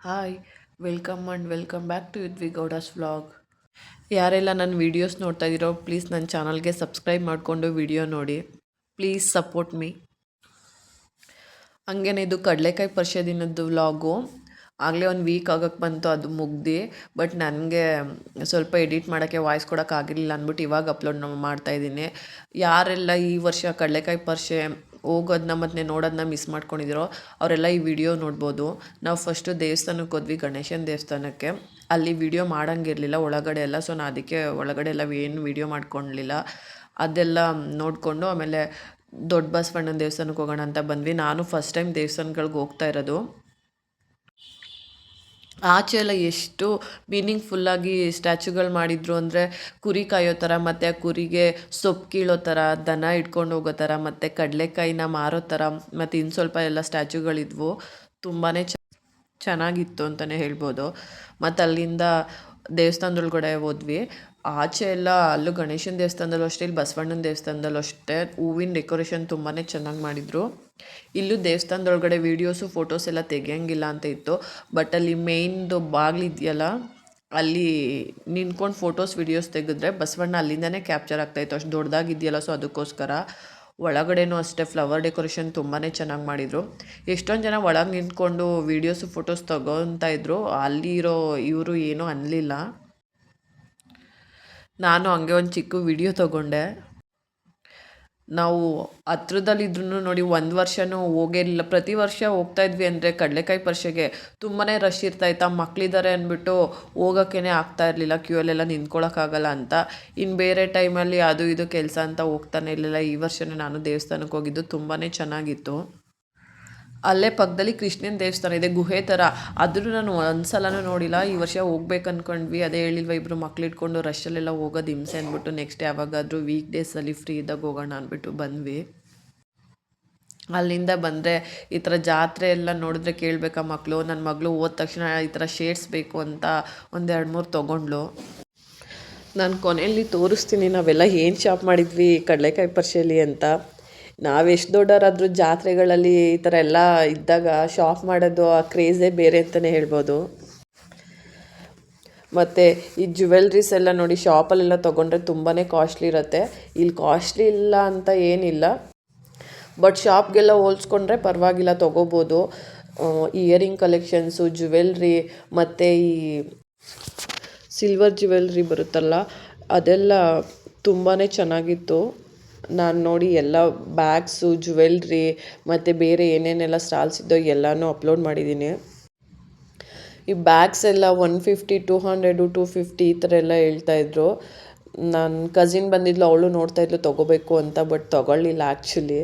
Hi welcome and welcome back to Yudvi Gowda's vlog ಯಾರೆಲ್ಲ ನನ್ನ videos ನೋಡ್ತಾ ಇದ್ದೀರೋ ಪ್ಲೀಸ್ ನನ್ನ ಚಾನಲ್ಗೆ ಸಬ್ಸ್ಕ್ರೈಬ್ ಮಾಡಿಕೊಂಡು ವಿಡಿಯೋ ನೋಡಿ. ಪ್ಲೀಸ್ ಸಪೋರ್ಟ್ ಮೀ ಹಂಗೇನೆ ಇದು ಕಡಲೆಕಾಯಿ ಪರಿಷೆ ದಿನದ್ದು ವ್ಲಾಗು ಆಗಲೇ ಒಂದು ವೀಕ್ ಆಗೋಕ್ಕೆ ಬಂತು, ಅದು ಮುಗ್ದು. ಬಟ್ ನನಗೆ ಸ್ವಲ್ಪ ಎಡಿಟ್ ಮಾಡೋಕ್ಕೆ ವಾಯ್ಸ್ ಕೊಡೋಕ್ಕಾಗಿರಲಿಲ್ಲ ಅಂದ್ಬಿಟ್ಟು ಇವಾಗ ಅಪ್ಲೋಡ್ ಮಾಡ್ತಾ ಇದ್ದೀನಿ. ಯಾರೆಲ್ಲ ಈ ವರ್ಷ ಕಡಲೆಕಾಯಿ ಪರಿಷೆ ಹೋಗೋದನ್ನ ಮತ್ತು ನೋಡೋದನ್ನ ಮಿಸ್ ಮಾಡ್ಕೊಂಡಿದ್ದೀರೋ, ಅವರೆಲ್ಲ ಈ ವಿಡಿಯೋ ನೋಡ್ಬೋದು. ನಾವು ಫಸ್ಟು ದೇವಸ್ಥಾನಕ್ಕೆ ಹೋದ್ವಿ, ಗಣೇಶನ ದೇವಸ್ಥಾನಕ್ಕೆ. ಅಲ್ಲಿ ವಿಡಿಯೋ ಮಾಡೋಂಗಿರಲಿಲ್ಲ, ಒಳಗಡೆ ಎಲ್ಲ. ಸೊ ನಾನು ಅದಕ್ಕೆ ಒಳಗಡೆ ಎಲ್ಲ ಏನು ವಿಡಿಯೋ ಮಾಡ್ಕೊಳ್ಲಿಲ್ಲ ಅದೆಲ್ಲ ನೋಡಿಕೊಂಡು ಆಮೇಲೆ ದೊಡ್ಡ ಬಸವಣ್ಣನ ದೇವಸ್ಥಾನಕ್ಕೆ ಹೋಗೋಣ ಅಂತ ಬಂದ್ವಿ. ನಾನು ಫಸ್ಟ್ ಟೈಮ್ ದೇವಸ್ಥಾನಗಳಿಗೆ ಹೋಗ್ತಾ ಇರೋದು. ಆಚೆ ಎಲ್ಲ ಎಷ್ಟು ಮೀನಿಂಗ್ಫುಲ್ಲಾಗಿ ಸ್ಟ್ಯಾಚುಗಳು ಮಾಡಿದ್ರು ಅಂದರೆ ಕುರಿ ಕಾಯೋ ಥರ, ಮತ್ತು ಆ ಕುರಿಗೆ ಸೊಪ್ಪು ಕೀಳೋ ಥರ, ದನ ಇಟ್ಕೊಂಡು ಹೋಗೋ ಥರ, ಮತ್ತು ಕಡಲೆಕಾಯಿನ ಮಾರೋ ಥರ, ಮತ್ತು ಇನ್ನು ಸ್ವಲ್ಪ ಎಲ್ಲ ಸ್ಟ್ಯಾಚುಗಳಿದ್ವು ತುಂಬಾ ಚ, ಚೆನ್ನಾಗಿತ್ತು ಅಂತಲೇ ಹೇಳ್ಬೋದು. ಮತ್ತು ಅಲ್ಲಿಂದ ದೇವಸ್ಥಾನದೊಳಗಡೆ ಹೋದ್ವಿ. ಆಚೆ ಎಲ್ಲ ಅಲ್ಲೂ ಗಣೇಶನ ದೇವಸ್ಥಾನದಲ್ಲೂ ಅಷ್ಟೇ, ಇಲ್ಲಿ ಬಸವಣ್ಣನ ದೇವಸ್ಥಾನದಲ್ಲೂ ಅಷ್ಟೇ, ಹೂವಿನ ಡೆಕೋರೇಷನ್ ತುಂಬಾ ಚೆನ್ನಾಗಿ ಮಾಡಿದರು. ಇಲ್ಲೂ ದೇವಸ್ಥಾನದೊಳಗಡೆ ವೀಡಿಯೋಸು, ಫೋಟೋಸ್ ಎಲ್ಲ ತೆಗಿಯೋಂಗಿಲ್ಲ ಅಂತ ಇತ್ತು. ಬಟ್ ಅಲ್ಲಿ ಮೇಯ್ನ್ದು ಬಾಗಿಲಿದೆಯಲ್ಲ ಅಲ್ಲಿ ನಿಂತ್ಕೊಂಡು ಫೋಟೋಸ್, ವೀಡಿಯೋಸ್ ತೆಗೆದ್ರೆ ಬಸವಣ್ಣ ಅಲ್ಲಿಂದನೇ ಕ್ಯಾಪ್ಚರ್ ಆಗ್ತಾಯಿತ್ತು ಅಷ್ಟು ದೊಡ್ಡದಾಗಿದೆಯಲ್ಲ ಸೊ ಅದಕ್ಕೋಸ್ಕರ. ಒಳಗಡೆನೂ ಅಷ್ಟೇ ಫ್ಲವರ್ ಡೆಕೋರೇಷನ್ ತುಂಬಾ ಚೆನ್ನಾಗಿ ಮಾಡಿದರು. ಎಷ್ಟೊಂದು ಜನ ಒಳಗೆ ನಿಂತ್ಕೊಂಡು ವೀಡಿಯೋಸು, ಫೋಟೋಸ್ ತಗೊತಾ ಇದ್ರು. ಅಲ್ಲಿ ಇರೋ ಇವರು ಏನೂ ಅನ್ನಲಿಲ್ಲ ನಾನು ಹಂಗೆ ಒಂದು ಚಿಕ್ಕ ವಿಡಿಯೋ ತೊಗೊಂಡೆ. ನಾವು ಹತ್ರದಲ್ಲಿದ್ರೂ ನೋಡಿ ಒಂದು ವರ್ಷವೂ ಹೋಗೇ ಇಲ್ಲ ಪ್ರತಿ ವರ್ಷ ಹೋಗ್ತಾ ಇದ್ವಿ ಅಂದರೆ ಕಡಲೆಕಾಯಿ ಪರಿಷೆಗೆ ತುಂಬಾ ರಶ್ ಇರ್ತಾಯಿತ್ತು ಮಕ್ಕಳಿದ್ದಾರೆ ಅಂದ್ಬಿಟ್ಟು ಹೋಗೋಕ್ಕೇ ಆಗ್ತಾ ಇರಲಿಲ್ಲ. ಕ್ಯೂ ಅಲ್ಲೆಲ್ಲ ನಿಂತ್ಕೊಳ್ಳೋಕ್ಕಾಗಲ್ಲ ಅಂತ. ಇನ್ನು ಬೇರೆ ಟೈಮಲ್ಲಿ ಅದು ಇದು ಕೆಲಸ ಅಂತ ಹೋಗ್ತಾನೆ ಇರಲಿಲ್ಲ. ಈ ವರ್ಷವೇ ನಾನು ದೇವಸ್ಥಾನಕ್ಕೆ ಹೋಗಿದ್ದು ತುಂಬಾ ಚೆನ್ನಾಗಿತ್ತು. ಅಲ್ಲೇ ಪಕ್ಕದಲ್ಲಿ ಕೃಷ್ಣನ ದೇವಸ್ಥಾನ ಇದೆ, ಗುಹೆ ಥರ ಆದರೂ ನಾನು ಒಂದು ಸಲನೂ ನೋಡಿಲ್ಲ. ಈ ವರ್ಷ ಹೋಗ್ಬೇಕು ಅಂದ್ಕೊಂಡ್ವಿ ಅದೇ ಹೇಳಿಲ್ವ ಇಬ್ಬರು ಮಕ್ಳು ಇಟ್ಕೊಂಡು ರಶಲ್ಲೆಲ್ಲ ಹೋಗೋದು ಹಿಂಸೆ ಅಂದ್ಬಿಟ್ಟು ನೆಕ್ಸ್ಟ್ ಯಾವಾಗಾದರೂ ವೀಕ್ ಡೇಸಲ್ಲಿ ಫ್ರೀ ಇದ್ದಾಗ ಹೋಗೋಣ ಅಂದ್ಬಿಟ್ಟು ಬಂದ್ವಿ. ಅಲ್ಲಿಂದ ಬಂದರೆ ಈ ಥರ ಜಾತ್ರೆ ಎಲ್ಲ ನೋಡಿದ್ರೆ ಕೇಳಬೇಕಾ ಮಕ್ಕಳು ನನ್ನ ಮಗಳು ಹೋದ ತಕ್ಷಣ ಈ ಥರ ಶೇಡ್ಸ್ ಬೇಕು ಅಂತ ಒಂದು ಎರಡು ಮೂರು ತೊಗೊಂಡ್ಳು. ನಾನು ಕೊನೆಯಲ್ಲಿ ತೋರಿಸ್ತೀನಿ, ನಾವೆಲ್ಲ ಏನು ಶಾಪ್ ಮಾಡಿದ್ವಿ, ಕಡಲೆಕಾಯಿ ಪರ್ಷೆಯಲ್ಲಿ ಅಂತ. ನಾವೆಷ್ಟು ದೊಡ್ಡವರಾದರೂ ಜಾತ್ರೆಗಳಲ್ಲಿ ಈ ಥರ ಎಲ್ಲ ಇದ್ದಾಗ ಶಾಪ್ ಮಾಡೋದು ಆ ಕ್ರೇಜೇ ಬೇರೆ ಅಂತಲೇ ಹೇಳ್ಬೋದು. ಮತ್ತು ಈ ಜ್ಯುವೆಲ್ರೀಸ್ ಎಲ್ಲ ನೋಡಿ ಶಾಪಲ್ಲೆಲ್ಲ ತೊಗೊಂಡ್ರೆ ತುಂಬಾ ಕಾಸ್ಟ್ಲಿ ಇರುತ್ತೆ. ಇಲ್ಲಿ ಕಾಸ್ಟ್ಲಿ ಇಲ್ಲ ಅಂತ ಏನಿಲ್ಲ. ಬಟ್ ಶಾಪ್ಗೆಲ್ಲ ಹೋಲ್ಸ್ಕೊಂಡ್ರೆ ಪರವಾಗಿಲ್ಲ, ತೊಗೋಬೋದು. ಇಯರಿಂಗ್ ಕಲೆಕ್ಷನ್ಸು ಜ್ಯುವೆಲ್ರಿ ಮತ್ತು ಈ ಸಿಲ್ವರ್ ಜ್ಯುವೆಲ್ರಿ ಬರುತ್ತಲ್ಲ, ಅದೆಲ್ಲ ತುಂಬಾ ಚೆನ್ನಾಗಿತ್ತು. ನಾನು ನೋಡಿ ಎಲ್ಲ ಬ್ಯಾಗ್ಸು ಜುವೆಲ್ರಿ ಮತ್ತು ಬೇರೆ ಏನೇನೆಲ್ಲ ಸ್ಟಾಲ್ಸ್ ಇದ್ದೋ ಎಲ್ಲನೂ ಅಪ್ಲೋಡ್ ಮಾಡಿದ್ದೀನಿ ಈ ಬ್ಯಾಗ್ಸ್ ಎಲ್ಲ one fifty two hundred two fifty ಈ ಥರ ಎಲ್ಲ ಹೇಳ್ತಾಯಿದ್ರು ನನ್ನ ಕಸಿನ್ ಬಂದಿದ್ಲು, ಅವಳು ನೋಡ್ತಾ ಇದ್ಲು, ತೊಗೋಬೇಕು ಅಂತ ಬಟ್ ತೊಗೊಳ್ಳಿಲ್ಲ ಆ್ಯಕ್ಚುಲಿ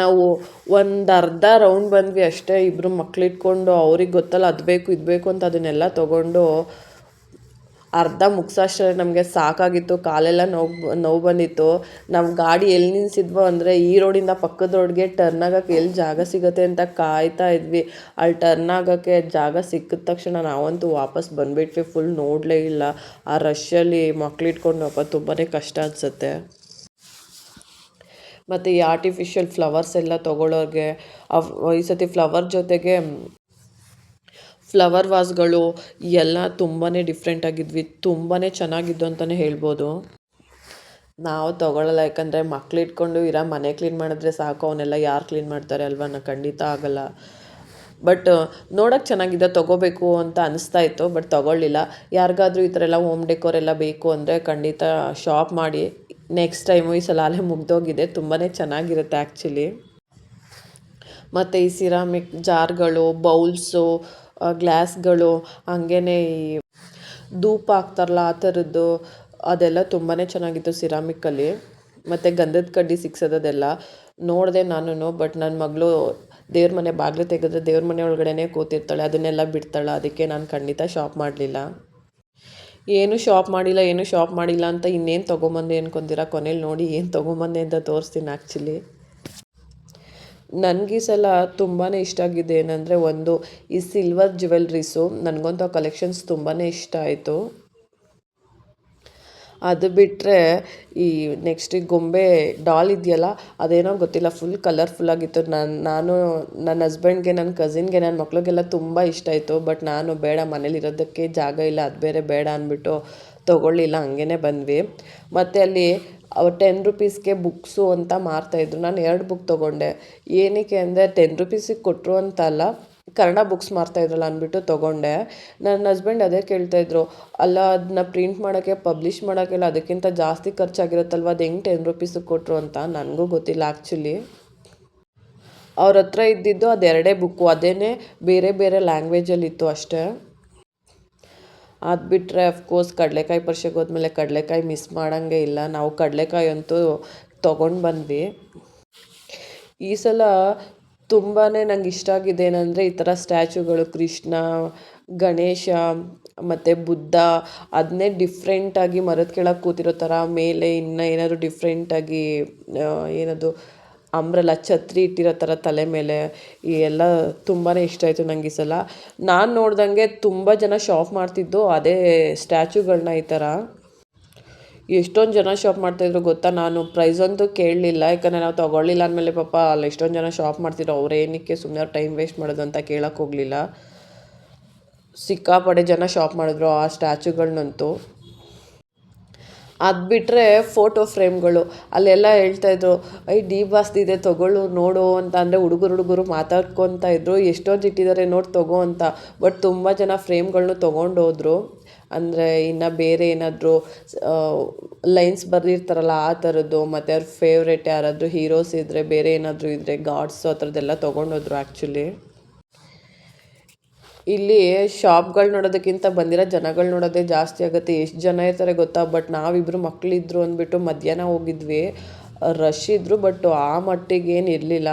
ನಾವು ಒಂದು ಅರ್ಧ ರೌಂಡ್ ಬಂದ್ವಿ ಅಷ್ಟೇ ಇಬ್ಬರು ಮಕ್ಳಿಟ್ಕೊಂಡು, ಅವ್ರಿಗೆ ಗೊತ್ತಲ್ಲ, ಅದು ಬೇಕು, ಇದು ಬೇಕು ಅಂತ ಅದನ್ನೆಲ್ಲ ತೊಗೊಂಡು ಅರ್ಧ ಮುಗ್ಸೋಷ್ಟರಲ್ಲಿ ನಮಗೆ ಸಾಕಾಗಿತ್ತು, ಕಾಲೆಲ್ಲ ನೋವು ನೋವು ಬಂದಿತ್ತು. ನಮ್ಮ ಗಾಡಿ ಎಲ್ಲಿ ನಿಲ್ಸಿದ್ವೋ ಅಂದರೆ ಈ ರೋಡಿಂದ ಪಕ್ಕದ ರೋಡ್ಗೆ ಟರ್ನ್ ಆಗೋಕ್ಕೆ ಎಲ್ಲಿ ಜಾಗ ಸಿಗುತ್ತೆ ಅಂತ ಕಾಯ್ತಾ ಇದ್ವಿ. ಅಲ್ಲಿ ಟರ್ನ್ ಆಗೋಕ್ಕೆ ಜಾಗ ಸಿಕ್ಕಿದ ತಕ್ಷಣ ನಾವಂತೂ ವಾಪಸ್ ಬಂದುಬಿಟ್ವಿ ಫುಲ್ ನೋಡಲೇ ಇಲ್ಲ. ಆ ರಶ್ಶಲ್ಲಿ ಮಕ್ಳಿಟ್ಕೊಂಡು ಹೋಗೋ ತುಂಬಾ ಕಷ್ಟ ಅನಿಸುತ್ತೆ. ಮತ್ತು ಈ ಆರ್ಟಿಫಿಷಿಯಲ್ ಫ್ಲವರ್ಸ್ ಎಲ್ಲ ತೊಗೊಳೋರಿಗೆ ಈ ಸತಿ ಫ್ಲವರ್ ಜೊತೆಗೆ ಫ್ಲವರ್ ವಾಸ್ಗಳು ಎಲ್ಲ ತುಂಬಾ ಡಿಫ್ರೆಂಟ್ ಆಗಿದ್ವಿ. ತುಂಬಾ ಚೆನ್ನಾಗಿದ್ದು ಅಂತಲೇ ಹೇಳ್ಬೋದು. ನಾವು ತೊಗೊಳ್ಳಲ್ಲ ಯಾಕಂದರೆ ಮಕ್ಳು ಇಟ್ಕೊಂಡು ಇರೋ ಮನೆ ಕ್ಲೀನ್ ಮಾಡಿದ್ರೆ ಸಾಕು, ಅವನ್ನೆಲ್ಲ ಯಾರು ಕ್ಲೀನ್ ಮಾಡ್ತಾರೆ ಅಲ್ವಾ? ನಾ ಖಂಡಿತ ಆಗಲ್ಲ. ಬಟ್ ನೋಡೋಕ್ಕೆ ಚೆನ್ನಾಗಿದೆ, ತೊಗೋಬೇಕು ಅಂತ ಅನಿಸ್ತಾ ಇತ್ತು ಬಟ್ ತೊಗೊಳ್ಳಿಲ್ಲ. ಯಾರಿಗಾದರೂ ಈ ಥರ ಎಲ್ಲ ಹೋಮ್ ಡೆಕೋರ್ ಎಲ್ಲ ಬೇಕು ಅಂದರೆ ಖಂಡಿತ ಶಾಪ್ ಮಾಡಿ. ನೆಕ್ಸ್ಟ್ ಟೈಮು ಈ ಸಲ ಅಲ್ಲೇ ಮುಗ್ದೋಗಿದೆ ತುಂಬಾ ಚೆನ್ನಾಗಿರುತ್ತೆ ಆ್ಯಕ್ಚುಲಿ ಮತ್ತು ಈ ಸಿರಾಮಿಕ್ ಜಾರ್ಗಳು ಬೌಲ್ಸು ಗ್ಲಾಸ್ಗಳು, ಹಾಗೇನೆ ಈ ಧೂಪ ಹಾಕ್ತಾರಲ್ಲ ಆ ಥರದ್ದು, ಅದೆಲ್ಲ ತುಂಬಾ ಚೆನ್ನಾಗಿತ್ತು ಸಿರಾಮಿಕ್ಕಲ್ಲಿ. ಮತ್ತು ಗಂಧದ ಕಡ್ಡಿ ಸಿಕ್ಸೋದೆಲ್ಲ ನೋಡಿದೆ ನಾನು ಬಟ್ ನನ್ನ ಮಗಳು ದೇವ್ರ ಮನೆ ಬಾಗಿಲು ತೆಗೆದ್ರೆ ದೇವ್ರ ಮನೆ ಒಳಗಡೆನೇ ಕೂತಿರ್ತಾಳೆ, ಅದನ್ನೆಲ್ಲ ಬಿಡ್ತಾಳೆ, ಅದಕ್ಕೆ ನಾನು ಖಂಡಿತ ಶಾಪ್ ಮಾಡಲಿಲ್ಲ. ಏನು ಶಾಪ್ ಮಾಡಿಲ್ಲ, ಏನು ಶಾಪ್ ಮಾಡಿಲ್ಲ ಅಂತ ಇನ್ನೇನು ತೊಗೊಂಬಂದೆ ಅನ್ಕೊಂತೀರಾ ಕೊನೇಲಿ ನೋಡಿ, ಏನು ತೊಗೊಂಬಂದೆ ಅಂತ ತೋರಿಸ್ತೀನಿ ಆ್ಯಕ್ಚುಲಿ ನನಗೆ ಈ ಸಲ ತುಂಬಾ ಇಷ್ಟ ಆಗಿದೆ ಏನಂದರೆ ಒಂದು ಈ ಸಿಲ್ವರ್ ಜುವೆಲ್ರೀಸು ನನಗಂತೂ ಆ ಕಲೆಕ್ಷನ್ಸ್ ತುಂಬಾ ಇಷ್ಟ ಆಯಿತು. ಅದು ಬಿಟ್ಟರೆ ಈ ನೆಕ್ಸ್ಟ್ ಈ ಗೊಂಬೆ ಡಾಲ್ ಇದೆಯಲ್ಲ, ಅದೇನೋ ಗೊತ್ತಿಲ್ಲ ಫುಲ್ ಕಲರ್ಫುಲ್ಲಾಗಿತ್ತು ನಾನು ನಾನು ನನ್ನ ಹಸ್ಬೆಂಡ್ಗೆ ನನ್ನ ಕಸಿನ್ಗೆ ನನ್ನ ಮಕ್ಳಿಗೆಲ್ಲ ತುಂಬ ಇಷ್ಟ ಆಯಿತು. ಬಟ್ ನಾನು ಬೇಡ ಮನೇಲಿರೋದಕ್ಕೆ ಜಾಗ ಇಲ್ಲ, ಅದು ಬೇರೆ ಬೇಡ ಅಂದ್ಬಿಟ್ಟು ತೊಗೊಳ್ಳಿಲ್ಲ ಹಂಗೇ ಬಂದ್ವಿ. ಮತ್ತು ಅಲ್ಲಿ ಟೆನ್ ರುಪೀಸ್ಗೆ ಬುಕ್ಸು ಅಂತ ಮಾರ್ತಾಯಿದ್ರು ನಾನು ಎರಡು ಬುಕ್ ತೊಗೊಂಡೆ. ಏನಕ್ಕೆ ಅಂದರೆ ಟೆನ್ ರುಪೀಸಿಗೆ ಕೊಟ್ಟರು ಅಂತ ಅಲ್ಲ, ಕನ್ನಡ ಬುಕ್ಸ್ ಮಾರ್ತಾಯಿದ್ರಲ್ಲ ಅಂದ್ಬಿಟ್ಟು ತೊಗೊಂಡೆ. ನನ್ನ ಹಸ್ಬೆಂಡ್ ಅದೇ ಕೇಳ್ತಾಯಿದ್ರು ಅಲ್ಲ ಅದನ್ನ ಪ್ರಿಂಟ್ ಮಾಡೋಕ್ಕೆ ಪಬ್ಲಿಷ್ ಮಾಡೋಕ್ಕೆಲ್ಲ ಅದಕ್ಕಿಂತ ಜಾಸ್ತಿ ಖರ್ಚಾಗಿರುತ್ತಲ್ವ, ಅದು ಹೆಂಗೆ ಟೆನ್ ರುಪೀಸಿಗೆ ಕೊಟ್ಟರು ಅಂತ? ನನಗೂ ಗೊತ್ತಿಲ್ಲ ಆ್ಯಕ್ಚುಲಿ ಅವ್ರ ಹತ್ರ ಇದ್ದಿದ್ದು ಅದೆರಡೇ ಬುಕ್ಕು ಅದೇ ಬೇರೆ ಬೇರೆ ಲ್ಯಾಂಗ್ವೇಜಲ್ಲಿತ್ತು ಅಷ್ಟೇ. ಅದು ಬಿಟ್ಟರೆ ಅಫ್ಕೋರ್ಸ್ ಕಡಲೆಕಾಯಿ ಪರಿಷೆಗೆ ಹೋದ್ಮೇಲೆ ಕಡಲೆಕಾಯಿ ಮಿಸ್ ಮಾಡೋಂಗೆ ಇಲ್ಲ. ನಾವು ಕಡಲೆಕಾಯಿ ಅಂತೂ ತೊಗೊಂಡು ಬಂದ್ವಿ. ಈ ಸಲ ತುಂಬಾ ನಂಗೆ ಇಷ್ಟ ಆಗಿದೆ ಏನಂದರೆ, ಈ ಥರ ಸ್ಟ್ಯಾಚುಗಳು, ಕೃಷ್ಣ, ಗಣೇಶ, ಮತ್ತು ಬುದ್ಧ ಅದನ್ನೇ ಡಿಫ್ರೆಂಟಾಗಿ ಮರದ ಕೆಳಗೆ ಕೂತಿರೋ ಥರ ಮೇಲೆ ಇನ್ನೂ ಏನಾದರೂ ಡಿಫ್ರೆಂಟಾಗಿ ಏನದು ಅಂಬ್ರೆಲ್ಲ ಛತ್ರಿ ಇಟ್ಟಿರೋ ಥರ ತಲೆ ಮೇಲೆ, ಈ ಎಲ್ಲ ತುಂಬಾ ಇಷ್ಟ ಆಯಿತು ನಂಗೆ ಈ ಸಲ. ನಾನು ನೋಡ್ದಂಗೆ ತುಂಬ ಜನ ಶಾಪ್ ಮಾಡ್ತಿದ್ದು, ಅದೇ ಸ್ಟ್ಯಾಚುಗಳನ್ನ ಈ ಥರ. ಎಷ್ಟೊಂದು ಜನ ಶಾಪ್ ಮಾಡ್ತಾಯಿದ್ರು ಗೊತ್ತಾ? ನಾನು ಪ್ರೈಸ್ ಅಂತೂ ಕೇಳಲಿಲ್ಲ, ಯಾಕಂದರೆ ನಾವು ತೊಗೊಳ್ಳಿಲ್ಲ ಅಂದಮೇಲೆ ಪಾಪ ಅಲ್ಲಿ ಎಷ್ಟೊಂದು ಜನ ಶಾಪ್ ಮಾಡ್ತಿದ್ರು, ಅವ್ರು ಏನಕ್ಕೆ ಸುಮ್ಮನೆ ಟೈಮ್ ವೇಸ್ಟ್ ಮಾಡೋದು ಅಂತ ಕೇಳೋಕ್ಕೆ ಹೋಗಲಿಲ್ಲ. ಸಿಕ್ಕಾಪಡೆ ಜನ ಶಾಪ್ ಮಾಡಿದ್ರು ಆ ಸ್ಟ್ಯಾಚುಗಳನ್ನಂತೂ ಅದು ಬಿಟ್ಟರೆ ಫೋಟೋ ಫ್ರೇಮ್ಗಳು ಅಲ್ಲೆಲ್ಲ ಹೇಳ್ತಾಯಿದ್ರು ಐ ಡಿ ಬಾಸ್ದಿದೆ ತೊಗೊಳ್ಳು, ನೋಡು, ಅಂತ. ಅಂದರೆ ಹುಡುಗರು ಹುಡುಗರು ಮಾತಾಡ್ಕೊತ ಇದ್ದರು ಎಷ್ಟೊಂದು ಇಟ್ಟಿದ್ದಾರೆ ನೋಡಿ, ತೊಗೋ, ಅಂತ. ಬಟ್ ತುಂಬ ಜನ ಫ್ರೇಮ್ಗಳನ್ನೂ ತೊಗೊಂಡು ಹೋದರು. ಅಂದರೆ ಇನ್ನು ಬೇರೆ ಏನಾದರೂ ಲೈನ್ಸ್ ಬರ್ದಿರ್ತಾರಲ್ಲ, ಆ ಥರದ್ದು ಮತ್ತು ಅವ್ರ ಫೇವ್ರೇಟ್ ಯಾರಾದರೂ ಹೀರೋಸ್ ಇದ್ದರೆ ಬೇರೆ ಏನಾದರೂ ಇದ್ದರೆ ಗಾಡ್ಸು ಆ ಥರದ್ದೆಲ್ಲ ತೊಗೊಂಡೋದ್ರು ಆ್ಯಕ್ಚುಲಿ ಇಲ್ಲಿ ಶಾಪ್ಗಳು ನೋಡೋದಕ್ಕಿಂತ ಬಂದಿರೋ ಜನಗಳು ನೋಡೋದೇ ಜಾಸ್ತಿ ಆಗುತ್ತೆ. ಎಷ್ಟು ಜನ ಇರ್ತಾರೆ ಗೊತ್ತಾ? ಬಟ್ ನಾವಿಬ್ಬರು ಮಕ್ಕಳಿದ್ರು ಅಂದ್ಬಿಟ್ಟು ಮಧ್ಯಾಹ್ನ ಹೋಗಿದ್ವಿ. ರಶ್ ಇದ್ದರು ಬಟ್ ಆ ಮಟ್ಟಿಗೆ ಏನು ಇರಲಿಲ್ಲ.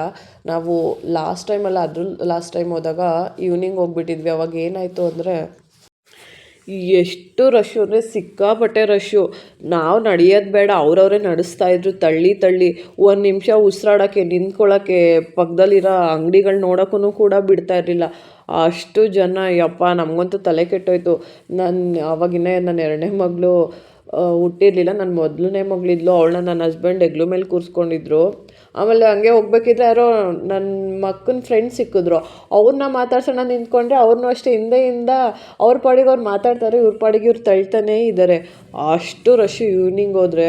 ನಾವು ಲಾಸ್ಟ್ ಟೈಮಲ್ಲ ಅದ್ರ ಲಾಸ್ಟ್ ಟೈಮ್ ಹೋದಾಗ ಈವ್ನಿಂಗ್ ಹೋಗ್ಬಿಟ್ಟಿದ್ವಿ. ಅವಾಗ ಏನಾಯಿತು ಅಂದರೆ, ಎಷ್ಟು ರಶ್ಶು ಅಂದರೆ ಸಿಕ್ಕಾಪಟ್ಟೆ ರಶ್ಶು ನಾವು ನಡೆಯೋದು ಬೇಡ, ಅವ್ರವರೇ ನಡೆಸ್ತಾ ಇದ್ರು. ತಳ್ಳಿ ತಳ್ಳಿ. ಒಂದು ನಿಮಿಷ ಉಸಿರಾಡೋಕ್ಕೆ ನಿಂತ್ಕೊಳ್ಳೋಕ್ಕೆ ಪಕ್ಕದಲ್ಲಿರೋ ಅಂಗಡಿಗಳು ನೋಡೋಕ್ಕೂ ಕೂಡ ಬಿಡ್ತಾ ಇರಲಿಲ್ಲ. ಅಷ್ಟು ಜನ, ಯಪ್ಪ, ನಮಗಂತೂ ತಲೆ ಕೆಟ್ಟೋಯ್ತು. ನನ್ನ ಆವಾಗಿನ್ನೇ ನನ್ನ ಎರಡನೇ ಮಗಳು ಹುಟ್ಟಿರಲಿಲ್ಲ. ನನ್ನ ಮೊದಲನೇ ಮಗಳಿದ್ಲು. ಅವಳನ್ನ ನನ್ನ ಹಸ್ಬೆಂಡ್ ಎಗ್ಲು ಮೇಲೆ ಕೂರಿಸ್ಕೊಂಡಿದ್ರು. ಆಮೇಲೆ ಹಂಗೆ ಹೋಗ್ಬೇಕಿದ್ರೆ ಯಾರೋ ನನ್ನ ಮಕ್ಕನ ಫ್ರೆಂಡ್ ಸಿಕ್ಕಿದ್ರು. ಅವ್ರನ್ನ ಮಾತಾಡ್ಸೋಣ ನಿಂತ್ಕೊಂಡ್ರೆ ಅವ್ರನ್ನೂ ಅಷ್ಟೇ ಹಿಂದೆಯಿಂದ ಅವ್ರ ಪಾಡಿಗೆ ಅವ್ರು ಮಾತಾಡ್ತಾರೆ, ಇವ್ರ ಪಾಡಿಗೆ ಇವ್ರು ತಳ್ತಾನೇ ಇದ್ದಾರೆ ಅಷ್ಟು ರಶ್ ಈವ್ನಿಂಗ್ ಹೋದರೆ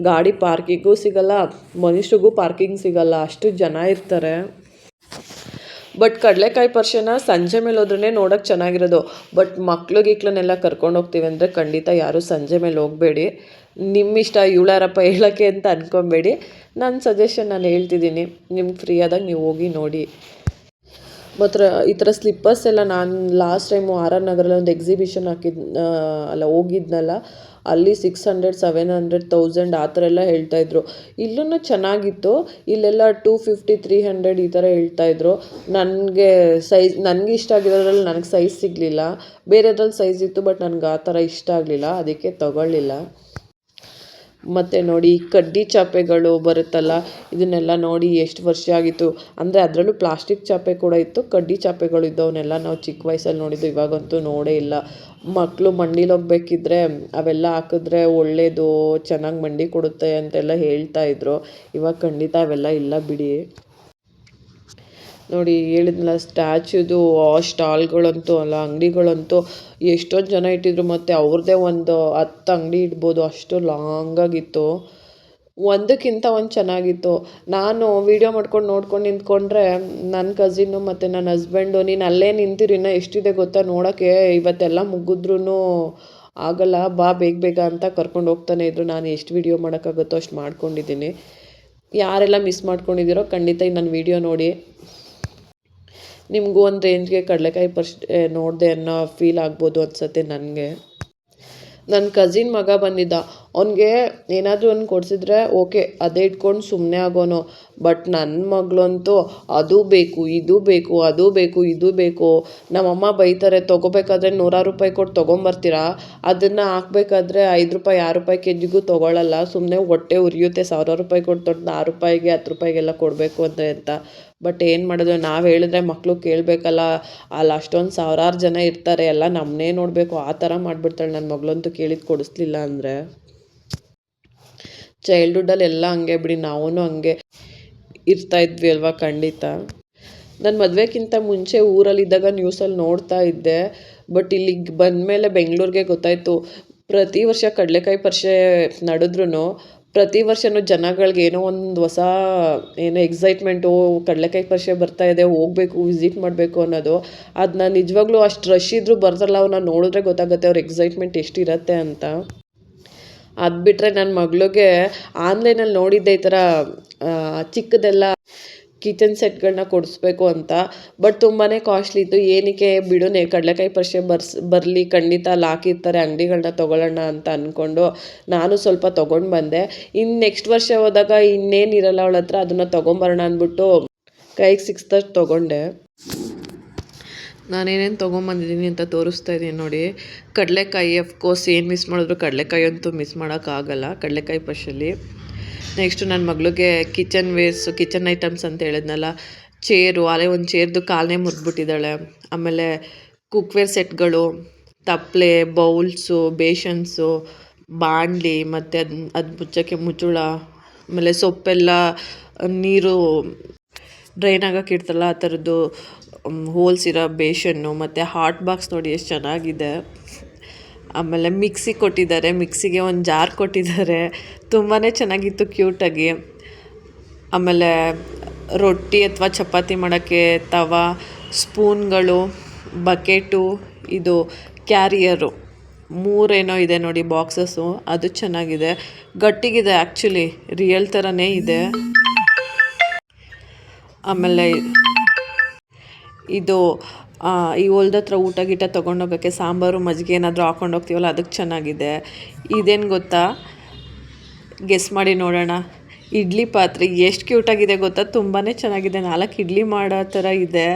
ಗಾಡಿ ಪಾರ್ಕಿಗೂ ಸಿಗಲ್ಲ ಮನುಷ್ಯರಿಗೂ ಪಾರ್ಕಿಂಗ್ ಸಿಗಲ್ಲ. ಅಷ್ಟು ಜನ ಇರ್ತಾರೆ. ಬಟ್ ಕಡಲೆಕಾಯಿ ಪರ್ಷನ ಸಂಜೆ ಮೇಲೆ ಹೋದ್ರೇ ನೋಡೋಕೆ ಚೆನ್ನಾಗಿರೋದು. ಬಟ್ ಮಕ್ಳು ಗಿಕ್ಳನ್ನೆಲ್ಲ ಕರ್ಕೊಂಡು ಹೋಗ್ತೀವಿ ಅಂದರೆ ಖಂಡಿತ ಯಾರೂ ಸಂಜೆ ಮೇಲೆ ಹೋಗಬೇಡಿ. ನಿಮ್ಮಿಷ್ಟ ಇವಳಾರಪ್ಪ ಹೇಳೋಕ್ಕೆ ಅಂತ ಅಂದ್ಕೊಬೇಡಿ ನನ್ನ ಸಜೆಷನ್ ನಾನು ಹೇಳ್ತಿದ್ದೀನಿ. ನಿಮ್ಗೆ ಫ್ರೀ ಆದಾಗ ನೀವು ಹೋಗಿ ನೋಡಿ. ಮಾತ್ರ ಈ ಥರ ಸ್ಲಿಪ್ಪರ್ಸ್ ಎಲ್ಲ ನಾನು ಲಾಸ್ಟ್ ಟೈಮು ಆರ್ ಆರ್ ನಗರಲ್ಲಿ ಒಂದು ಎಕ್ಸಿಬಿಷನ್ ಹಾಕಿದ್ ಅಲ್ಲ ಹೋಗಿದ್ನಲ್ಲ. ಅಲ್ಲಿ six hundred seven hundred thousand ಆ ಥರ ಎಲ್ಲ ಹೇಳ್ತಾಯಿದ್ರು ಇಲ್ಲೂ ಚೆನ್ನಾಗಿತ್ತು. ಇಲ್ಲೆಲ್ಲ ಟೂ ಫಿಫ್ಟಿ ತ್ರೀ ಹಂಡ್ರೆಡ್ ಈ ಥರ ಹೇಳ್ತಾಯಿದ್ರು ನನಗೆ ಸೈಜ್ ನನಗೆ ಇಷ್ಟ ಆಗಿರೋದ್ರಲ್ಲಿ ನನಗೆ ಸೈಜ್ ಸಿಗಲಿಲ್ಲ. ಬೇರೆದ್ರಲ್ಲಿ ಸೈಜ್ ಇತ್ತು ಬಟ್ ನನಗೆ ಆ ಥರ ಇಷ್ಟ ಆಗಲಿಲ್ಲ. ಅದಕ್ಕೆ ತಗೊಳ್ಳಿಲ್ಲ. ಮತ್ತು ನೋಡಿ ಕಡ್ಡಿ ಚಾಪೆಗಳು ಬರುತ್ತಲ್ಲ, ಇದನ್ನೆಲ್ಲ ನೋಡಿ ಎಷ್ಟು ವರ್ಷ ಆಗಿತ್ತು. ಅಂದರೆ ಅದರಲ್ಲೂ ಪ್ಲಾಸ್ಟಿಕ್ ಚಾಪೆ ಕೂಡ ಇತ್ತು. ಕಡ್ಡಿ ಚಾಪೆಗಳು ಇದ್ದವನ್ನೆಲ್ಲ ನಾವು ಚಿಕ್ಕ ವಯಸ್ಸಲ್ಲಿ ನೋಡಿದ್ದು, ಇವಾಗಂತೂ ನೋಡೇ ಇಲ್ಲ. ಮಕ್ಕಳು ಮಂಡಿಲಿ ಹೋಗ್ಬೇಕಿದ್ರೆ ಅವೆಲ್ಲ ಹಾಕಿದ್ರೆ ಒಳ್ಳೆಯದು ಚೆನ್ನಾಗಿ ಮಂಡಿ ಕೊಡುತ್ತೆ ಅಂತೆಲ್ಲ ಹೇಳ್ತಾ ಇದ್ರು. ಇವಾಗ ಖಂಡಿತ ಅವೆಲ್ಲ ಇಲ್ಲ ಬಿಡಿ. ನೋಡಿ, ಹೇಳಿದ್ನಲ್ಲ ಸ್ಟ್ಯಾಚ್ಯೂದು ಸ್ಟಾಲ್ಗಳಂತೂ ಅಲ್ಲ, ಅಂಗಡಿಗಳಂತೂ ಎಷ್ಟೊಂದು ಜನ ಇಟ್ಟಿದ್ರು, ಮತ್ತು ಅವ್ರದ್ದೇ ಒಂದು ಹತ್ತು ಅಂಗಡಿ ಇಡ್ಬೋದು, ಅಷ್ಟು ಲಾಂಗಾಗಿತ್ತು ಒಂದಕ್ಕಿಂತ ಒಂದು ಚೆನ್ನಾಗಿತ್ತು. ನಾನು ವೀಡಿಯೋ ಮಾಡ್ಕೊಂಡು ನೋಡ್ಕೊಂಡು ನಿಂತ್ಕೊಂಡ್ರೆ ನನ್ನ ಕಸಿನ್ನು ಮತ್ತು ನನ್ನ ಹಸ್ಬೆಂಡು ನೀನು ಅಲ್ಲೇ ನಿಂತಿರು, ಇನ್ನೂ ಎಷ್ಟಿದೆ ಗೊತ್ತಾ? ನೋಡೋಕ್ಕೆ ಇವತ್ತೆಲ್ಲ ಮುಗಿದ್ರೂ ಆಗಲ್ಲ. ಬಾ, ಬೇಗ ಬೇಗ ಅಂತ ಕರ್ಕೊಂಡು ಹೋಗ್ತಾನೆ ಇದ್ರು. ನಾನು ಎಷ್ಟು ವೀಡಿಯೋ ಮಾಡೋಕ್ಕಾಗುತ್ತೋ ಅಷ್ಟು ಮಾಡ್ಕೊಂಡಿದ್ದೀನಿ. ಯಾರೆಲ್ಲ ಮಿಸ್ ಮಾಡ್ಕೊಂಡಿದ್ದೀರೋ ಖಂಡಿತ ನನ್ನ ವೀಡಿಯೋ ನೋಡಿ. ನಿಮಗೂ ಒಂದು ರೇಂಜ್ಗೆ ಕಡಲೆಕಾಯಿ ಪರ್ಸ್ಟ್ ನೋಡಿದೆ ಅನ್ನೋ ಫೀಲ್ ಆಗ್ಬೋದು ಅನ್ಸತ್ತೆ ನನಗೆ. ನನ್ನ ಕಝಿನ್ ಮಗ ಬಂದಿದ್ದ. ಅವನಿಗೆ ಏನಾದರೂ ಒಂದು ಕೊಡಿಸಿದ್ರೆ ಓಕೆ, ಅದೇ ಇಟ್ಕೊಂಡು ಸುಮ್ಮನೆ ಆಗೋನು. ಬಟ್ ನನ್ನ ಮಗಳಂತೂ ಅದು ಬೇಕು, ಇದು ಬೇಕು, ಅದು ಬೇಕು, ಇದು ಬೇಕು. ನಮ್ಮಮ್ಮ ಬೈತಾರೆ, ತೊಗೋಬೇಕಾದ್ರೆ ನೂರಾರು ರೂಪಾಯಿ ಕೊಟ್ಟು ತೊಗೊಂಬರ್ತೀರಾ? ಅದನ್ನು ಹಾಕ್ಬೇಕಾದ್ರೆ ಐದು ರೂಪಾಯಿ, ಆರು ರೂಪಾಯಿ ಕೆ ಜಿಗೂ ತೊಗೊಳ್ಳಲ್ಲ ಸುಮ್ಮನೆ ಹೊಟ್ಟೆ ಉರಿಯುತ್ತೆ ಸಾವಿರಾರು ರೂಪಾಯಿ ಕೊಟ್ಟು ದೊಡ್ಡ ಆರು ರೂಪಾಯಿಗೆ, ಹತ್ತು ರೂಪಾಯಿಗೆಲ್ಲ ಕೊಡಬೇಕು ಅಂದರೆ ಅಂತ. ಬಟ್ ಏನು ಮಾಡೋದು? ನಾವು ಹೇಳಿದ್ರೆ ಮಕ್ಕಳು ಕೇಳಬೇಕಲ್ಲ. ಅಲ್ಲಿ ಅಷ್ಟೊಂದು ಸಾವಿರಾರು ಜನ ಇರ್ತಾರೆ. ಎಲ್ಲ ನಮ್ಮನ್ನೇ ನೋಡಬೇಕು. ಆ ಥರ ಮಾಡಿಬಿಡ್ತಾಳೆ ನನ್ನ ಮಗಳಂತೂ ಕೇಳಿದ್ದು ಕೊಡಿಸ್ಲಿಲ್ಲ ಅಂದರೆ. ಚೈಲ್ಡ್ಹುಡ್ಡಲ್ಲಿ ಎಲ್ಲ ಹಂಗೆ ಬಿಡಿ. ನಾವೂ ಹಂಗೆ ಇರ್ತಾ ಇದ್ವಿ ಅಲ್ವಾ? ಖಂಡಿತ. ನನ್ನ ಮದುವೆಗಿಂತ ಮುಂಚೆ ಊರಲ್ಲಿದ್ದಾಗ ನ್ಯೂಸಲ್ಲಿ ನೋಡ್ತಾ ಇದ್ದೆ. ಬಟ್ ಇಲ್ಲಿಗೆ ಬಂದಮೇಲೆ ಬೆಂಗಳೂರಿಗೆ ಗೊತ್ತಾಯಿತು. ಪ್ರತಿ ವರ್ಷ ಕಡಲೆಕಾಯಿ ಪರಿಷೆ ನಡೆದ್ರೂ ಪ್ರತಿ ವರ್ಷವೂ ಜನಗಳಿಗೆ ಏನೋ ಒಂದು ಹೊಸ ಏನೋ ಎಕ್ಸೈಟ್ಮೆಂಟು ಕಡಲೆಕಾಯಿ ಪರಿಷೆ ಬರ್ತಾ ಇದೆ, ಹೋಗಬೇಕು ವಿಸಿಟ್ ಮಾಡಬೇಕು ಅನ್ನೋದು. ಅದನ್ನ ನಿಜವಾಗ್ಲೂ ಅಷ್ಟು ರಶ್ ಇದ್ದರೂ ಬರ್ತಾರಲ್ಲ ಅವನ್ನ ನೋಡಿದ್ರೆ ಗೊತ್ತಾಗುತ್ತೆ ಅವ್ರ ಎಕ್ಸೈಟ್ಮೆಂಟ್ ಎಷ್ಟಿರತ್ತೆ ಅಂತ. ಅದು ಬಿಟ್ಟರೆ ನನ್ನ ಮಗಳಿಗೆ ಆನ್ಲೈನಲ್ಲಿ ನೋಡಿದ್ದೆ ಈ ಥರ ಚಿಕ್ಕದೆಲ್ಲ ಕಿಚನ್ ಸೆಟ್ಗಳನ್ನ ಕೊಡಿಸ್ಬೇಕು ಅಂತ. ಬಟ್ ತುಂಬಾ ಕಾಸ್ಟ್ಲಿ ಇತ್ತು. ಏನಕ್ಕೆ ಬಿಡುನೆ ಕಡಲೆಕಾಯಿ ಪರಿಷೆ ಬರ್ಸ್, ಬರಲಿ, ಖಂಡಿತ ಅಲ್ಲಿ ಹಾಕಿರ್ತಾರೆ ಅಂಗಡಿಗಳನ್ನ ತೊಗೊಳ್ಳೋಣ ಅಂತ ಅಂದ್ಕೊಂಡು ನಾನು ಸ್ವಲ್ಪ ತೊಗೊಂಡು ಬಂದೆ ಇನ್ನು ನೆಕ್ಸ್ಟ್ ವರ್ಷ ಹೋದಾಗ ಇನ್ನೇನಿರಲ್ಲ ಅವಳ ಹತ್ರ, ಅದನ್ನು ತೊಗೊಂಬರೋಣ ಅಂದ್ಬಿಟ್ಟು ಕೈಗೆ ಸಿಕ್ಸ್ದಷ್ಟು ತೊಗೊಂಡೆ. ನಾನೇನೇನು ತೊಗೊಂಬಂದಿದ್ದೀನಿ ಅಂತ ತೋರಿಸ್ತಾ ಇದ್ದೀನಿ ನೋಡಿ. ಕಡಲೆಕಾಯಿ ಅಫ್ಕೋರ್ಸ್ ಏನು ಮಿಸ್ ಮಾಡಿದ್ರು ಕಡಲೆಕಾಯಿ ಅಂತೂ ಮಿಸ್ ಮಾಡೋಕ್ಕಾಗಲ್ಲ ಕಡಲೆಕಾಯಿ ಪಶಲ್ಲಿ ನೆಕ್ಸ್ಟು ನನ್ನ ಮಗಳಿಗೆ ಕಿಚನ್ ವೇರ್ಸು ಕಿಚನ್ ಐಟಮ್ಸ್ ಅಂತ ಹೇಳಿದ್ನಲ್ಲ, ಚೇರು ಅಲ್ಲೇ ಒಂದು ಚೇರ್ದು ಕಾಲನೇ ಮುರಿದ್ಬಿಟ್ಟಿದ್ದಾಳೆ. ಆಮೇಲೆ ಕುಕ್ವೇರ್ ಸೆಟ್ಗಳು ತಪ್ಪಲೆ ಬೌಲ್ಸು, ಬೇಷನ್ಸು ಬಾಣಲಿ ಮತ್ತು ಅದು ಅದು ಮುಚ್ಚೋಕ್ಕೆ ಮುಚ್ಚುಳ, ಆಮೇಲೆ ಸೊಪ್ಪೆಲ್ಲ, ನೀರು ಡ್ರೈನ್ ಆಗೋಕೆ ಇಡ್ತಲ್ಲ ಆ ಥರದ್ದು ಹೋಲ್ಸಿರೋ ಬೇಷನ್ನು, ಮತ್ತು ಹಾಟ್ ಬಾಕ್ಸ್ ನೋಡಿ ಎಷ್ಟು ಚೆನ್ನಾಗಿದೆ. ಆಮೇಲೆ ಮಿಕ್ಸಿ ಕೊಟ್ಟಿದ್ದಾರೆ, ಮಿಕ್ಸಿಗೆ ಒಂದು ಜಾರ್ ಕೊಟ್ಟಿದ್ದಾರೆ. ತುಂಬಾ ಚೆನ್ನಾಗಿತ್ತು ಕ್ಯೂಟಾಗಿ. ಆಮೇಲೆ ರೊಟ್ಟಿ ಅಥವಾ ಚಪಾತಿ ಮಾಡೋಕ್ಕೆ ತವ, ಸ್ಪೂನ್ಗಳು, ಬಕೆಟು, ಇದು ಕ್ಯಾರಿಯರು. ಮೂರೇನೋ ಇದೆ ನೋಡಿ ಬಾಕ್ಸಸ್ಸು, ಅದು ಚೆನ್ನಾಗಿದೆ. ಗಟ್ಟಿಗಿದೆ ಆ್ಯಕ್ಚುಲಿ ರಿಯಲ್ ಥರನೇ ಇದೆ. ಆಮೇಲೆ ಇದು ಈ ಹೊಲ್ದ ಹತ್ರ ಊಟ ಗೀಟ ತೊಗೊಂಡೋಗೋಕ್ಕೆ ಸಾಂಬಾರು, ಮಜ್ಜಿಗೆ ಏನಾದರೂ ಹಾಕೊಂಡು ಹೋಗ್ತೀವಲ್ಲ ಅದಕ್ಕೆ ಚೆನ್ನಾಗಿದೆ. ಇದೇನು ಗೊತ್ತಾ? ಗೆಸ್ ಮಾಡಿ ನೋಡೋಣ. ಇಡ್ಲಿ ಪಾತ್ರೆ ಎಷ್ಟು ಕ್ಯೂಟಾಗಿದೆ ಗೊತ್ತಾ? ತುಂಬಾ ಚೆನ್ನಾಗಿದೆ. ನಾಲ್ಕು ಇಡ್ಲಿ ಮಾಡೋ ಥರ ಇದೆ.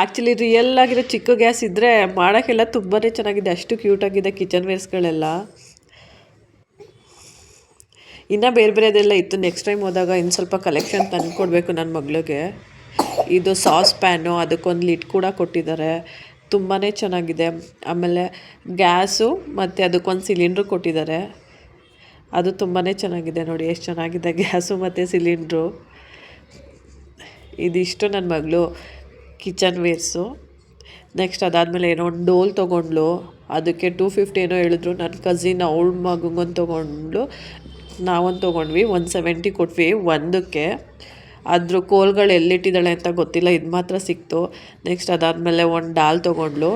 ಆ್ಯಕ್ಚುಲಿ ರಿಯಲ್ ಆಗಿರೋ ಚಿಕ್ಕ ಗ್ಯಾಸ್ ಇದ್ದರೆ ಮಾಡೋಕ್ಕೆಲ್ಲ ತುಂಬಾ ಚೆನ್ನಾಗಿದೆ. ಅಷ್ಟು ಕ್ಯೂಟಾಗಿದೆ ಕಿಚನ್ ವೇರ್ಸ್ಗಳೆಲ್ಲ ಇನ್ನೂ ಬೇರೆ ಬೇರೆದೆಲ್ಲ ಇತ್ತು. ನೆಕ್ಸ್ಟ್ ಟೈಮ್ ಹೋದಾಗ ಇನ್ನು ಸ್ವಲ್ಪ ಕಲೆಕ್ಷನ್ ತಂದು ಕೊಡಬೇಕು ನನ್ನ ಮಗಳಿಗೆ. ಇದು ಸಾಸ್ ಪ್ಯಾನು, ಅದಕ್ಕೊಂದು ಲಿಟ್ ಕೂಡ ಕೊಟ್ಟಿದ್ದಾರೆ. ತುಂಬಾ ಚೆನ್ನಾಗಿದೆ. ಆಮೇಲೆ ಗ್ಯಾಸು ಮತ್ತು ಅದಕ್ಕೊಂದು ಸಿಲಿಂಡ್ರು ಕೊಟ್ಟಿದ್ದಾರೆ. ಅದು ತುಂಬಾ ಚೆನ್ನಾಗಿದೆ ನೋಡಿ, ಎಷ್ಟು ಚೆನ್ನಾಗಿದೆ ಗ್ಯಾಸು ಮತ್ತು ಸಿಲಿಂಡ್ರು. ಇದಿಷ್ಟು ನನ್ನ ಮಗಳು ಕಿಚನ್ ವೇರ್ಸು. ನೆಕ್ಸ್ಟ್ ಅದಾದಮೇಲೆ ಏನೋ ಒಂದು ಡೋಲ್ ತೊಗೊಂಡ್ಲು ಅದಕ್ಕೆ ಟೂ ಫಿಫ್ಟಿ ಏನೋ ಹೇಳಿದ್ರು. ನನ್ನ ಕಝಿನ್ ಅವಳ ಮಗಂಗೊಂದು ತೊಗೊಂಡ್ಲು ನಾವೊಂದು ತೊಗೊಂಡ್ವಿ ಒನ್ ಸೆವೆಂಟಿ ಕೊಟ್ವಿ ಒಂದಕ್ಕೆ. ಅದ್ರ ಕೋಲ್ಗಳು ಎಲ್ಲಿಟ್ಟಿದ್ದಾಳೆ ಅಂತ ಗೊತ್ತಿಲ್ಲ, ಇದು ಮಾತ್ರ ಸಿಕ್ತು. ನೆಕ್ಸ್ಟ್ ಅದಾದಮೇಲೆ ಒಂದು ಡಾಲ್ ತೊಗೊಂಡ್ಲು,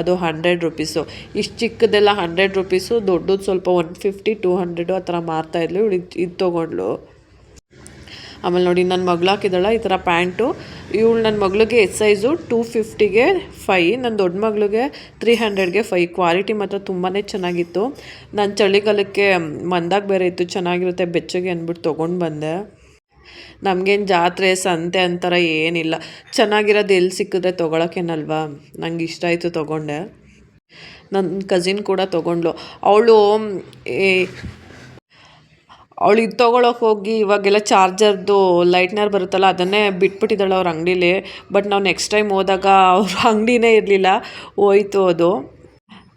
ಅದು ಹಂಡ್ರೆಡ್ ರುಪೀಸು ಇಷ್ಟು ಚಿಕ್ಕದೆಲ್ಲ ಹಂಡ್ರೆಡ್ ರುಪೀಸು ದೊಡ್ಡದು ಸ್ವಲ್ಪ ಒನ್ ಫಿಫ್ಟಿ ಟೂ ಹಂಡ್ರೆಡು ಆ ಥರ ಮಾರ್ತಾಯಿದ್ಲು ಇವಳು ಇದು ತೊಗೊಂಡ್ಳು. ಆಮೇಲೆ ನೋಡಿ ನನ್ನ ಮಗಳು ಹಾಕಿದಾಳ ಈ ಥರ ಪ್ಯಾಂಟು. ಇವಳು ನನ್ನ ಮಗಳಿಗೆ ಎಸ್ ಸೈಜು ಟೂ ಫಿಫ್ಟಿಗೆ ಫೈ ನನ್ನ ದೊಡ್ಡ ಮಗಳಿಗೆ ತ್ರೀ ಹಂಡ್ರೆಡ್ಗೆ ಫೈ. ಕ್ವಾಲಿಟಿ ಮಾತ್ರ ತುಂಬಾ ಚೆನ್ನಾಗಿತ್ತು. ನಾನು ಚಳಿಗಾಲಕ್ಕೆ ಮಂದಾಗ ಬೇರೆ ಇತ್ತು, ಚೆನ್ನಾಗಿರುತ್ತೆ, ಬೆಚ್ಚಗೆ ಅಂದ್ಬಿಟ್ಟು ತೊಗೊಂಡು ಬಂದೆ. ನಮಗೇನು ಜಾತ್ರೆ, ಸಂತೆ ಅಂತಾರ ಏನಿಲ್ಲ. ಚೆನ್ನಾಗಿರೋದು ಎಲ್ಲಿ ಸಿಕ್ಕಿದ್ರೆ ತೊಗೊಳಕ್ಕೇನಲ್ವಾ? ನಂಗೆ ಇಷ್ಟ ಆಯಿತು ತೊಗೊಂಡೆ. ನನ್ನ ಕಸಿನ್ ಕೂಡ ತೊಗೊಂಡ್ಲು ಅವಳು ಅವಳು ಇದು ತೊಗೊಳಕ್ಕೆ ಹೋಗಿ ಇವಾಗೆಲ್ಲ ಚಾರ್ಜರ್ದು ಲೈಟ್ನರ್ ಬರುತ್ತಲ್ಲ, ಅದನ್ನೇ ಬಿಟ್ಬಿಟ್ಟಿದ್ದಾಳೆ ಅವ್ರ ಅಂಗಡೀಲಿ. ಬಟ್ ನಾವು ನೆಕ್ಸ್ಟ್ ಟೈಮ್ ಹೋದಾಗ ಅವ್ರ ಅಂಗಡಿನೇ ಇರಲಿಲ್ಲ. ಹೋಯ್ತು ಅದು.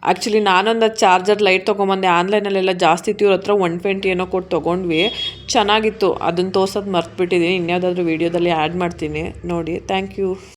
ಆ್ಯಕ್ಚುಲಿ ನಾನೊಂದು ಚಾರ್ಜರ್ ಲೈಟ್ ತೊಗೊಂಬಂದೆ. ಆನ್ಲೈನಲ್ಲೆಲ್ಲ ಜಾಸ್ತಿ ಇತ್ತು. ಇವ್ರ ಹತ್ರ ಒನ್ ಟ್ವೆಂಟಿ ಏನೋ ಕೊಟ್ಟು ತೊಗೊಂಡ್ವಿ. ಚೆನ್ನಾಗಿತ್ತು. ಅದನ್ನು ತೋರ್ಸೋದು ಮರ್ತುಬಿಟ್ಟಿದ್ದೀನಿ ಇನ್ಯಾವುದಾದ್ರೂ ವೀಡಿಯೋದಲ್ಲಿ ಆ್ಯಡ್ ಮಾಡ್ತೀನಿ. ನೋಡಿ. Thank you